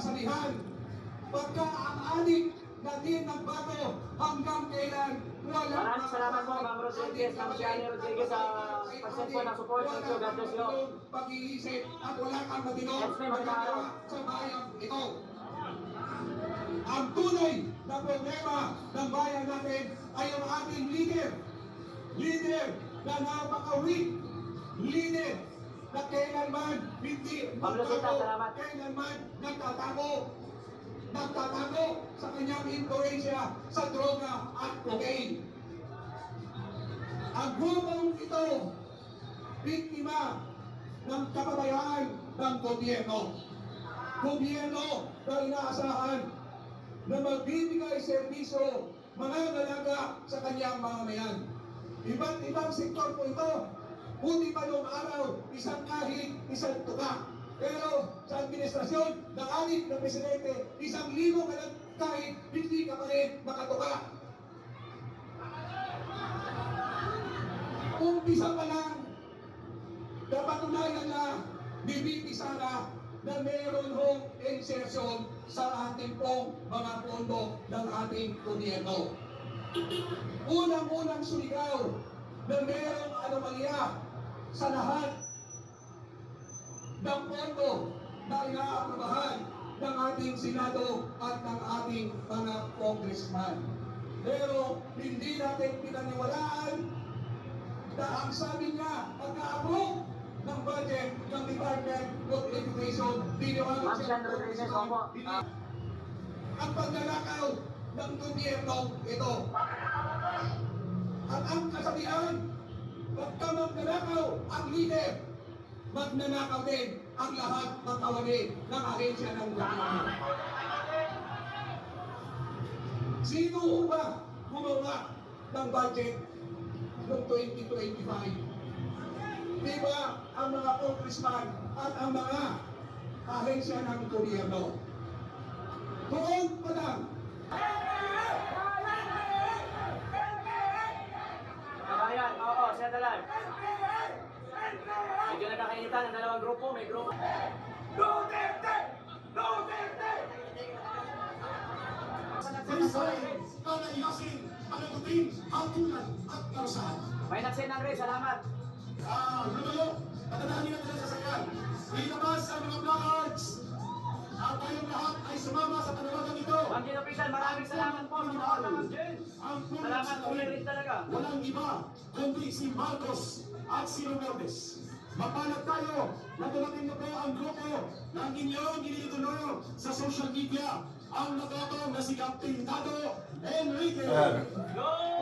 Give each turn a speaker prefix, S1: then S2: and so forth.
S1: kasabihan, pagka ang adik na din nagbago hanggang kailan wala
S2: Maraming salamat po, Ma'am Rodriguez, Ma'am Shani Rodriguez, sa pag-send po ng support. Thank you, God bless you.
S1: Pag-iisip at wala kang matino magagawa sa bayan ito. Ang tunay na problema ng bayan natin ay ang ating leader. Leader na napaka-weak. Leader kailanman hindi
S2: salamat.
S1: kailanman nagtatago. Nagtatago sa kanyang influensya sa droga at cocaine. Ang grupong ito, biktima ng kapabayaan ng gobyerno. Gobyerno na inaasahan na magbibigay serbisyo mga dalaga sa kanyang mga mayan. Iba't ibang sektor po ito. Buti pa noong araw, isang kahig, isang tuka. Pero sa administrasyon ng alit na presidente, isang libo ka lang kahig, hindi ka pa rin makatuka. Umpisa pa lang, napatunayan na ni VP Sara na meron hong insertion sa ating pong mga pondo ng ating gobyerno. Unang-unang suligaw na merong anomalya sa lahat ng pondo na inaaprobahan ng ating Senado at ng ating mga congressman. Pero hindi natin pinaniwalaan na ang sabi niya pagka-approve ng budget ng Department of Education,
S2: Shani Rodriguez, opo. Ah,
S1: ang pagnanakaw ng gobyerno ito. At ang kasabihan, pagka magnanakaw ang leader, magnanakaw din ang lahat ng kawani ng ahensya ng gobyerno. Sino ba gumawa ng budget noong 2025? Di ba ang mga congressman at ang mga ahensya ng gobyerno? Doon pa lang,
S2: Nagkakainitan ang dalawang grupo, may grupo.
S3: Panisayin, palaihasin, panagutin, hatulan at karusahan.
S2: May nagsend ng salamat.
S3: Ah, lumayo, patanahan nila nila sa sakyan. Ilabas ang mga placards. At tayong lahat ay sumama sa panawagan ito.
S2: Jen Official, maraming salamat po sa mga.
S3: Ang punot
S2: Salamat,
S3: sa
S2: ulit rin talaga.
S3: Walang iba, kundi si Marcos at si Romualdez. Mapalag tayo na dumating na po ang grupo ng inyong iniidolo sa social media ang nakatong na si Captain Tado Enrique.
S2: Go!